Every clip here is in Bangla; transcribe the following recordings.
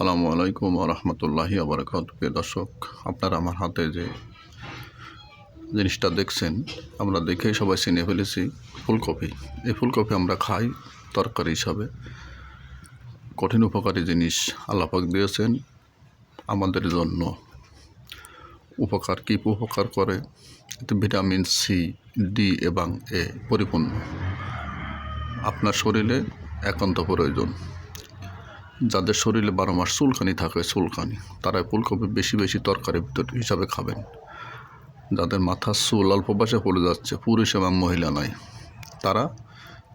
আসসালামু আলাইকুম রহমতুল্লাহি আবরকাত প্রিয় দর্শক, আপনারা আমার হাতে যে জিনিসটা দেখছেন, আমরা দেখেই সবাই চিনে ফেলেছি ফুলকপি। এই ফুলকপি আমরা খাই তরকারি হিসাবে। কঠিন উপকারী জিনিস আল্লাপাক দিয়েছেন আমাদের জন্য। উপকার কী উপকার করে? এতে ভিটামিন সি ডি এবং এ পরিপূর্ণ। আপনার শরীরে একান্ত প্রয়োজন। যাদের শরীরে বারো মাস চুলকানি থাকে, চুলকানি তারা ফুলকপি বেশি বেশি তরকারির ভিতর হিসাবে খাবেন। যাদের মাথার চুল অল্প বয়সে পড়ে যাচ্ছে, পুরুষ এবং মহিলা নাই, তারা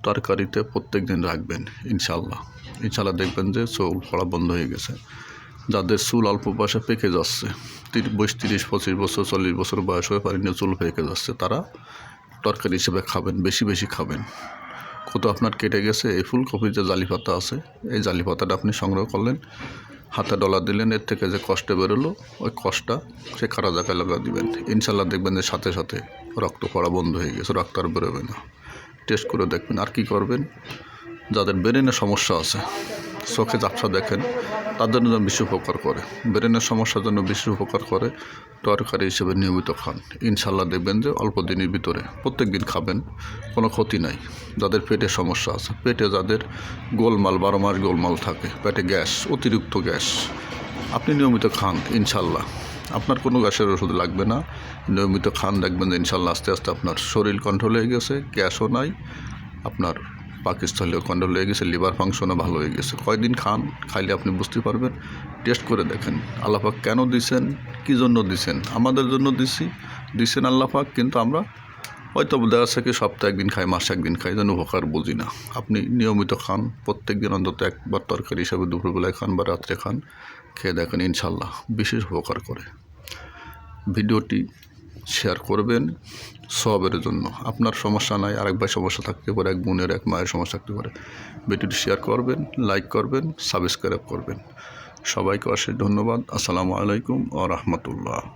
তরকারিতে প্রত্যেক দিন রাখবেন ইনশাল্লাহ ইনশাল্লাহ দেখবেন যে চুল পড়া বন্ধ হয়ে গেছে। যাদের চুল অল্প বয়সে পেকে যাচ্ছে বয়স তিরিশ, পঁচিশ বছর, চল্লিশ বছর বয়স হয়ে পারেনি, চুল পেকে যাচ্ছে, তারা তরকারি হিসেবে খাবেন, বেশি বেশি খাবেন। কত আপনার কেটে গেছে, এই ফুলকপির যে জালি পাতা আছে, এই জালি পাতাটা আপনি সংগ্রহ করলেন, হাতে ডলা দিলেন, এর থেকে যে কষ্টে বেরোলো, ওই কষ্টটা সে খারা জায়গায় লাগা দিবেন। ইনশাল্লাহ দেখবেন যে সাথে সাথে রক্ত পড়া বন্ধ হয়ে গেছে, রক্ত আর বেরোবে না। টেস্ট করে দেখবেন আর কি করবেন, যাদের ব্রেনে সমস্যা আছে। চোখে ঝাপসা দেখেন তাদের জন্য বেশি উপকার করে। ব্রেনের সমস্যার জন্য বেশি উপকার করে, তরকারি হিসেবে নিয়মিত খান। ইনশাল্লাহ দেখবেন যে অল্প দিনের ভিতরে প্রত্যেক দিন খাবেন, কোনো ক্ষতি নাই। যাদের পেটে সমস্যা আছে, পেটে যাদের গোলমাল, বারো মাস গোলমাল থাকে, পেটে গ্যাস, অতিরিক্ত গ্যাস, আপনি নিয়মিত খান ইনশাল্লাহ আপনার কোনো গ্যাসের ওষুধ লাগবে না, নিয়মিত খান, দেখবেন যে ইনশাল্লাহ আস্তে আস্তে আপনার শরীর কন্ট্রোল হয়ে গেছে, গ্যাসও নাই, আপনার পাকিস্তানীয় কন্ট্রোল হয়ে গেছে লিভার ফাংশনও ভালো হয়ে গেছে। কয়দিন খান, খাইলে আপনি বুঝতে পারবেন। টেস্ট করে দেখেন, আল্লাপাক কেন দিছেন, কী জন্য দিছেন? আমাদের জন্য দিছি, দিছেন আল্লাপাক, কিন্তু আমরা হয়তো দেখা যাচ্ছে কি সপ্তাহে একদিন খাই, মাসে একদিন খাই, যেন উপকার বুঝি না। আপনি নিয়মিত খান প্রত্যেক দিন অন্তত একবার তরকারি হিসাবে দুপুরবেলায় খান বা রাত্রে খান, খেয়ে দেখেন ইনশাল্লাহ বিশেষ উপকার করে। ভিডিওটি শেয়ার করবেন সবের জন্য। আপনার সমস্যা নাই, আরেক ভাই সমস্যা থাকতে পারে, এক বোনের, এক মায়ের সমস্যা থাকতে পারে। ভিডিওটি শেয়ার করবেন লাইক করবেন সাবস্ক্রাইব করবেন। সবাইকে অশেষ ধন্যবাদ। আসসালামু আলাইকুম ও রহমতুল্লাহ।